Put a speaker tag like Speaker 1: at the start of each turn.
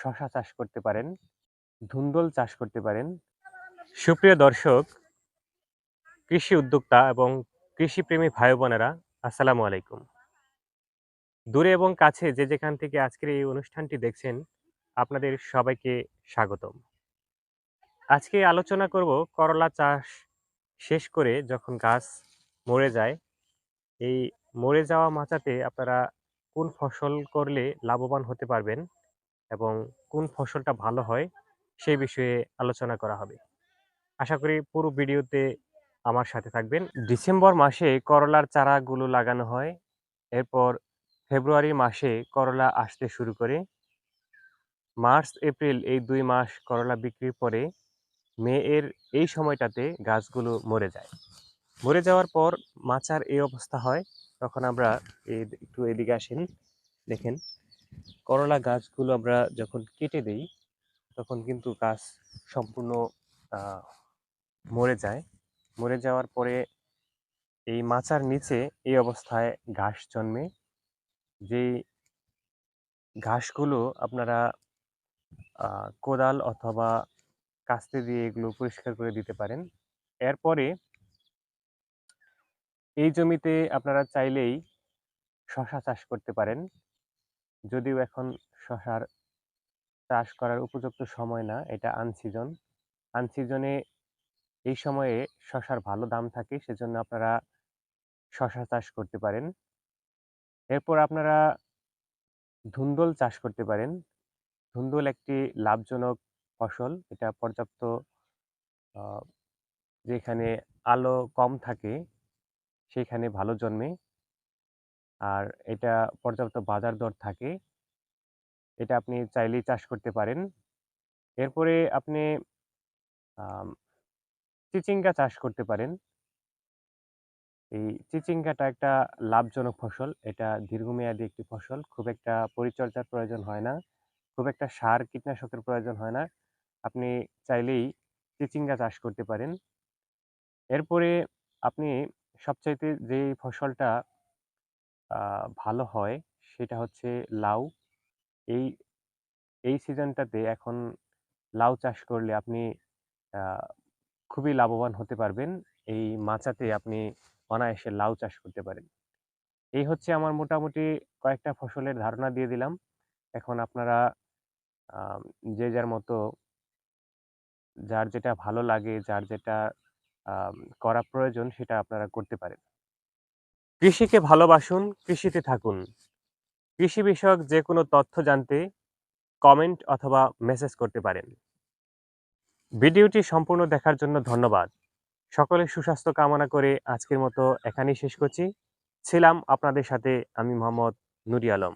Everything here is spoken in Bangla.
Speaker 1: শশা চাষ করতে পারেন, ধুন্দল চাষ করতে পারেন। সুপ্রিয় দর্শক, কৃষি উদ্যোক্তা এবং কৃষিপ্রেমী ভাই বোনেরা আসসালামু আলাইকুম। দূরে এবং কাছে যে যেখান থেকে আজকের এই অনুষ্ঠানটি দেখছেন, আপনাদের সবাইকে স্বাগতম। আজকে আলোচনা করব করলা চাষ শেষ করে যখন গাছ মরে যায়, এই মরে যাওয়া মাচাতে আপনারা কোন ফসল করলে লাভবান হতে পারবেন এবং কোন ফসলটা ভালো হয় সেই বিষয়ে আলোচনা করা হবে। আশা করি পুরো ভিডিওতে আমার সাথে থাকবেন। ডিসেম্বর মাসে করলার চারাগুলো লাগানো হয়। এরপর ফেব্রুয়ারি মাসে করলা আসতে শুরু করে। মার্চ, এপ্রিল এই দুই মাস করলা বিক্রির পরে মে এর এই সময়টাতে গাছগুলো মরে যায়। মরে যাওয়ার পর মাচার এই অবস্থা হয়। তখন আমরা একটু এদিকে আসেন, দেখেন। করলা গাছগুলো আমরা যখন কেটে দেই, তখন কিন্তু গাছ সম্পূর্ণ মরে যায়। মরে যাওয়ার পরে এই মাচার নিচে এই অবস্থায় ঘাস জন্মে। যে ঘাসগুলো আপনারা কোদাল অথবা কাস্তে দিয়ে এগুলো পরিষ্কার করে দিতে পারেন। এরপরে এই জমিতে আপনারা চাইলেই শশা চাষ করতে পারেন। যদিও এখন শশার চাষ করার উপযুক্ত সময় না, এটা আনসিজন আনসিজনে এই সময়ে শশার ভালো দাম থাকে, সেজন্য আপনারা শশা চাষ করতে পারেন। এরপর আপনারা ধুন্দল চাষ করতে পারেন। ধুন্দল একটি লাভজনক ফসল, এটা পর্যাপ্ত যেখানে আলো কম থাকে, সেখানে ভালো জন্মে। আর এটা পর্যাপ্ত বাজার দর থাকে। এটা আপনি চাইলেই চাষ করতে পারেন। এরপরে আপনি চিচিঙ্গা চাষ করতে পারেন। এই চিচিঙ্গাটা একটা লাভজনক ফসল। এটা দীর্ঘমেয়াদী একটি ফসল। খুব একটা পরিচর্যার প্রয়োজন হয় না। খুব একটা সার কীটনাশকের প্রয়োজন হয় না। আপনি চাইলেই চিচিঙ্গা চাষ করতে পারেন। এরপরে আপনি সবচাইতে যে ফসলটা ভালো হয় সেটা হচ্ছে লাউ। এই এই সিজনটাতে এখন লাউ চাষ করলে আপনি খুবই লাভবান হতে পারবেন। এই মাচাতে আপনি অনায়াসে লাউ চাষ করতে পারেন। এই হচ্ছে আমার মোটামুটি কয়েকটা ফসলের ধারণা দিয়ে দিলাম। এখন আপনারা যে যার মতো যার যেটা ভালো লাগে, যার যেটা করা প্রয়োজন সেটা আপনারা করতে পারেন। কৃষিকে ভালোবাসুন, কৃষিতে থাকুন। কৃষি বিষয়ক যে কোনো তথ্য জানতে কমেন্ট অথবা মেসেজ করতে পারেন। ভিডিওটি সম্পূর্ণ দেখার জন্য ধন্যবাদ। সকলের সুস্বাস্থ্য কামনা করে আজকের মতো এখানেই শেষ করছি। ছিলাম আপনাদের সাথে আমি মোহাম্মদ নুরি আলম।